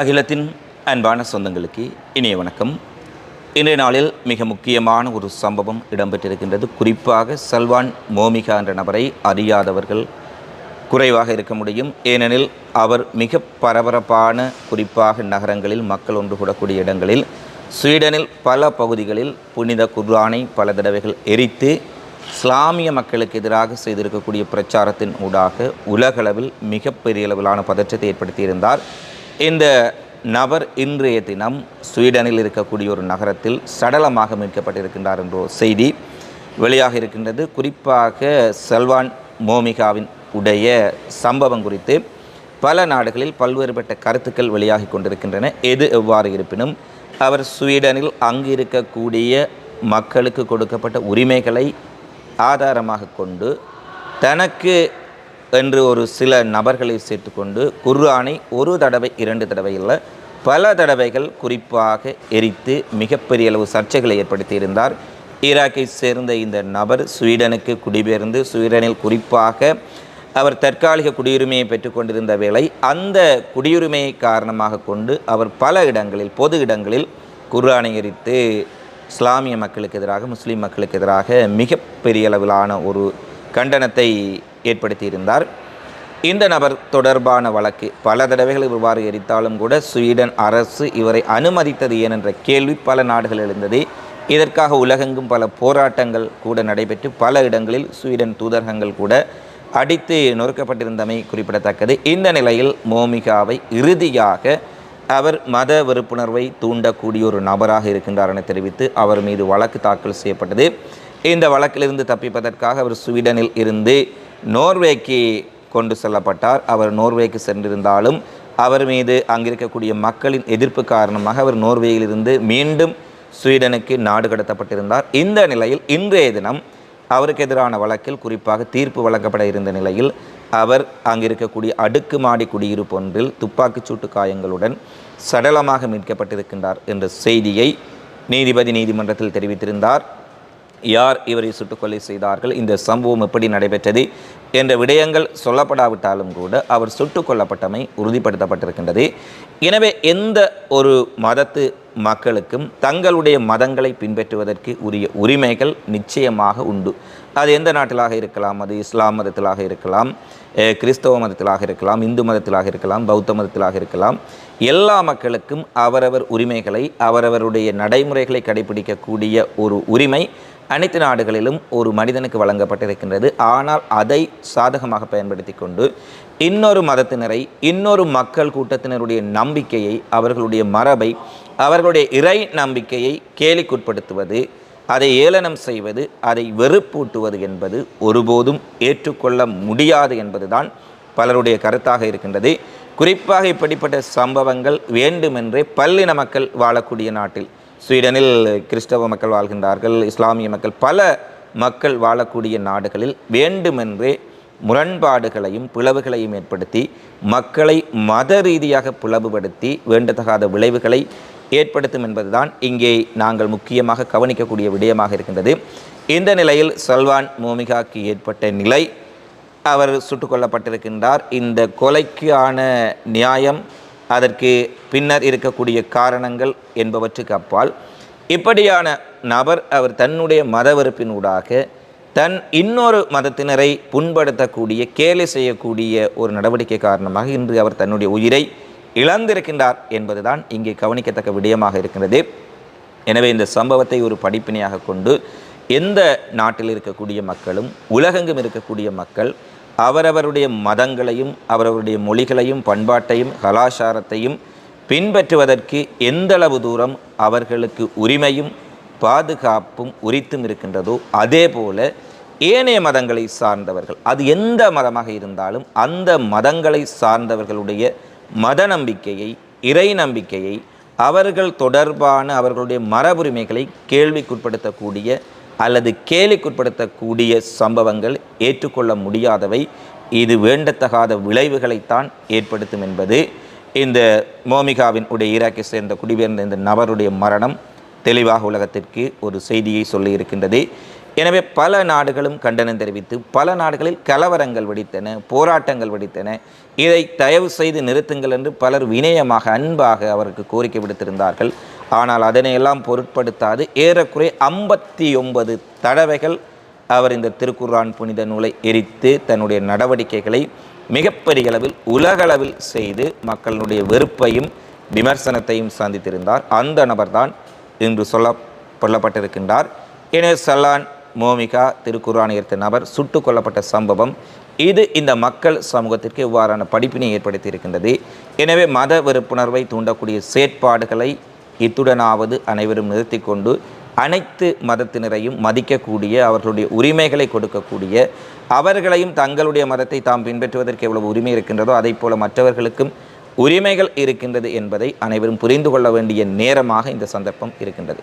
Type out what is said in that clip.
அகிலத்தின் அன்பான சொந்தங்களுக்கு இனிய வணக்கம். இன்றைய நாளில் மிக முக்கியமான ஒரு சம்பவம் இடம்பெற்றிருக்கின்றது. குறிப்பாக சல்வான் மோமிகா என்ற நபரை அறியாதவர்கள் குறைவாக இருக்க முடியும். ஏனெனில் அவர் மிக பரபரப்பான குறிப்பாக நகரங்களில் மக்கள் ஒன்று கூடக்கூடிய இடங்களில் ஸ்வீடனில் பல பகுதிகளில் புனித குர்ஆனை பல தடவைகள் எரித்து இஸ்லாமிய மக்களுக்கு எதிராக செய்திருக்கக்கூடிய பிரச்சாரத்தின் ஊடாக உலகளவில் மிகப்பெரிய அளவிலான பதற்றத்தை ஏற்படுத்தியிருந்தார். இந்த நபர் இன்றைய தினம் ஸ்வீடனில் இருக்கக்கூடிய ஒரு நகரத்தில் சடலமாக மீட்கப்பட்டிருக்கின்றார் என்ற செய்தி வெளியாக இருக்கின்றது. குறிப்பாக செல்வான் மோமிகாவின் உடைய சம்பவம் குறித்து பல நாடுகளில் பல்வேறுபட்ட கருத்துக்கள் வெளியாகி கொண்டிருக்கின்றன. எது எவ்வாறு இருப்பினும் அவர் ஸ்வீடனில் அங்கு இருக்கக்கூடிய மக்களுக்கு கொடுக்கப்பட்ட உரிமைகளை ஆதாரமாக கொண்டு தனக்கு என்று ஒரு சில நபர்களை சேர்த்துக்கொண்டு குர்ஆனை ஒரு தடவை இரண்டு தடவை இல்லை பல தடவைகள் குறிப்பாக எரித்து மிகப்பெரிய அளவு சர்ச்சைகளை ஏற்படுத்தியிருந்தார் ஈராக்கை சேர்ந்த இந்த நபர் ஸ்வீடனுக்கு குடிபெயர்ந்து ஸ்வீடனில் குறிப்பாக அவர் தற்காலிக குடியுரிமையை பெற்றுக்கொண்டிருந்த வேளை அந்த குடியுரிமையை காரணமாக கொண்டு அவர் பல இடங்களில் பொது இடங்களில் குர்ஆனை எரித்து இஸ்லாமிய மக்களுக்கு எதிராக முஸ்லீம் மக்களுக்கு எதிராக மிகப்பெரிய அளவிலான ஒரு கண்டனத்தை ஏற்படுத்தியிருந்தார். இந்த நபர் தொடர்பான வழக்கு பல தடவைகள் இவ்வாறு எரித்தாலும் கூட ஸ்வீடன் அரசு இவரை அனுமதித்தது ஏனென்ற கேள்வி பல நாடுகள் எழுந்தது. இதற்காக உலகெங்கும் பல போராட்டங்கள் கூட நடைபெற்று பல இடங்களில் ஸ்வீடன் தூதரகங்கள் கூட அடித்து நொறுக்கப்பட்டிருந்தமை குறிப்பிடத்தக்கது. இந்த நிலையில் மோமிகாவை இறுதியாக அவர் மத வெறுப்புணர்வை தூண்டக்கூடிய ஒரு நபராக இருக்கின்றார் என தெரிவித்து அவர் மீது வழக்கு தாக்கல் செய்யப்பட்டது. இந்த வழக்கிலிருந்து தப்பிப்பதற்காக அவர் ஸ்வீடனில் இருந்து நோர்வேக்கு கொண்டு செல்லப்பட்டார். அவர் நோர்வேக்கு சென்றிருந்தாலும் அவர் மீது அங்கிருக்கக்கூடிய மக்களின் எதிர்ப்பு காரணமாக அவர் நோர்வேயிலிருந்து மீண்டும் ஸ்வீடனுக்கு நாடு கடத்தப்பட்டிருந்தார். இந்த நிலையில் இன்றைய தினம் அவருக்கு எதிரான வழக்கில் குறிப்பாக தீர்ப்பு வழங்கப்பட இருந்த நிலையில் அவர் அங்கிருக்கக்கூடிய அடுக்குமாடி குடியிருப்பு ஒன்றில் துப்பாக்கிச் சூட்டு காயங்களுடன் சடலமாக மீட்கப்பட்டிருக்கின்றார் என்ற செய்தியை நீதிபதி நீதிமன்றத்தில் தெரிவித்திருந்தார். யார் இவரை சுட்டுக்கொலை செய்தார்கள் இந்த சம்பவம் எப்படி நடைபெற்றது என்ற விடயங்கள் சொல்லப்படாவிட்டாலும் கூட அவர் சுட்டுக் கொல்லப்பட்டமை உறுதிப்படுத்தப்பட்டிருக்கின்றது. எனவே எந்த ஒரு மதத்து மக்களுக்கும் தங்களுடைய மதங்களை பின்பற்றுவதற்கு உரிய உரிமைகள் நிச்சயமாக உண்டு. அது எந்த நாட்டிலாக இருக்கலாம்? அது இஸ்லாம் மதத்திலாக இருக்கலாம் கிறிஸ்தவ மதத்திலாக இருக்கலாம் இந்து மதத்திலாக இருக்கலாம் பௌத்த மதத்திலாக இருக்கலாம். எல்லா மக்களுக்கும் அவரவர் உரிமைகளை அவரவருடைய நடைமுறைகளை கடைபிடிக்கக்கூடிய ஒரு உரிமை அனைத்து நாடுகளிலும் ஒரு மனிதனுக்கு வழங்கப்பட்டிருக்கின்றது. ஆனால் அதை சாதகமாக பயன்படுத்தி கொண்டு இன்னொரு மதத்தினரை இன்னொரு மக்கள் கூட்டத்தினருடைய நம்பிக்கையை அவர்களுடைய மரபை அவர்களுடைய இறை நம்பிக்கையை கேலிக்குட்படுத்துவது அதை ஏளனம் செய்வது அதை வெறுப்பூட்டுவது என்பது ஒருபோதும் ஏற்றுக்கொள்ள முடியாது என்பதுதான் பலருடைய கருத்தாக இருக்கின்றது. குறிப்பாக இப்படிப்பட்ட சம்பவங்கள் வேண்டுமென்றே பல்லின மக்கள் வாழக்கூடிய நாட்டில் ஸ்வீடனில் கிறிஸ்தவ மக்கள் வாழ்கின்றார்கள் இஸ்லாமிய மக்கள் பல மக்கள் வாழக்கூடிய நாடுகளில் வேண்டுமென்றே முரண்பாடுகளையும் பிளவுகளையும் ஏற்படுத்தி மக்களை மத ரீதியாக பிளவுபடுத்தி வேண்டத்தகாத விளைவுகளை ஏற்படுத்தும் என்பதுதான் இங்கே நாங்கள் முக்கியமாக கவனிக்கக்கூடிய விடயமாக இருக்கின்றது. இந்த நிலையில் சல்வான் மோமிகாக்கு ஏற்பட்ட நிலை அவர் சுட்டுக் கொல்லப்பட்டிருக்கின்றார் இந்த கொலைக்கான நியாயம் அதற்கு பின்னர் இருக்கக்கூடிய காரணங்கள் என்பவற்றுக்கு அப்பால் இப்படியான நபர் அவர் தன்னுடைய மத வெறுப்பினூடாக தன் இன்னொரு மதத்தினரை புண்படுத்தக்கூடிய கேலி செய்யக்கூடிய ஒரு நடவடிக்கை காரணமாக இன்று அவர் தன்னுடைய உயிரை இழந்திருக்கின்றார் என்பதுதான் இங்கே கவனிக்கத்தக்க விடயமாக இருக்கின்றது. எனவே இந்த சம்பவத்தை ஒரு படிப்பினையாக கொண்டு எந்த நாட்டில் இருக்கக்கூடிய மக்களும் உலகெங்கும் இருக்கக்கூடிய மக்கள் அவரவருடைய மதங்களையும் அவரவருடைய மொழிகளையும் பண்பாட்டையும் கலாச்சாரத்தையும் பின்பற்றுவதற்கு எந்தளவு தூரம் அவர்களுக்கு உரிமையும் பாதுகாப்பும் உரித்தும் இருக்கின்றதோ அதே போல ஏனைய மதங்களை சார்ந்தவர்கள் அது எந்த மதமாக இருந்தாலும் அந்த மதங்களை சார்ந்தவர்களுடைய மத நம்பிக்கையை இறை நம்பிக்கையை அவர்கள் தொடர்பான அவர்களுடைய மரபுரிமைகளை கேள்விக்குட்படுத்தக்கூடிய அல்லது கேலிக்குட்படுத்தக்கூடிய சம்பவங்கள் ஏற்றுக்கொள்ள முடியாதவை. இது வேண்டத்தகாத விளைவுகளைத்தான் ஏற்படுத்தும் என்பது இந்த மோமிகாவின் உடைய ஈராக்கை சேர்ந்த குடிபெயர்ந்த இந்த நபருடைய மரணம் தெளிவாக உலகத்திற்கு ஒரு செய்தியை சொல்லி இருக்கின்றது. எனவே பல நாடுகளும் கண்டனம் தெரிவித்து பல நாடுகளில் கலவரங்கள் வெடித்தன போராட்டங்கள் வெடித்தன. இதை தயவு செய்து நிறுத்துங்கள் என்று பலர் வினயமாக அன்பாக அவருக்கு கோரிக்கை விடுத்திருந்தார்கள். ஆனால் அதனையெல்லாம் பொருட்படுத்தாது. ஏறக்குறைய ஐம்பத்தி ஒன்பது தடவைகள் அவர் இந்த திருக்குர்ஆன் புனித நூலை எரித்து தன்னுடைய நடவடிக்கைகளை மிகப்பெரிய அளவில் உலகளவில் செய்து மக்களுடைய வெறுப்பையும் விமர்சனத்தையும் சந்தித்திருந்தார் அந்த நபர்தான் இன்று சொல்ல கொல்லப்பட்டிருக்கின்றார். எனவே சலான் மோமிகா திருக்குர்ஆன் ஏற்ற நபர் சுட்டு கொல்லப்பட்ட சம்பவம். இது இந்த மக்கள் சமூகத்திற்கு இவ்வாறான படிப்பினை ஏற்படுத்தி இருக்கின்றது எனவே மத வெறுப்புணர்வை தூண்டக்கூடிய செயற்பாடுகளை இத்துடனாவது அனைவரும் நிறுத்தி கொண்டு அனைத்து மதத்தினரையும் மதிக்கக்கூடிய அவர்களுடைய உரிமைகளை கொடுக்கக்கூடிய அவர்களையும் தங்களுடைய மதத்தை தாம் பின்பற்றுவதற்கு எவ்வளவு உரிமை இருக்கின்றதோ அதை போல மற்றவர்களுக்கும் உரிமைகள் இருக்கின்றது என்பதை அனைவரும் புரிந்து கொள்ள வேண்டிய நேரமாக இந்த சந்தர்ப்பம் இருக்கின்றது.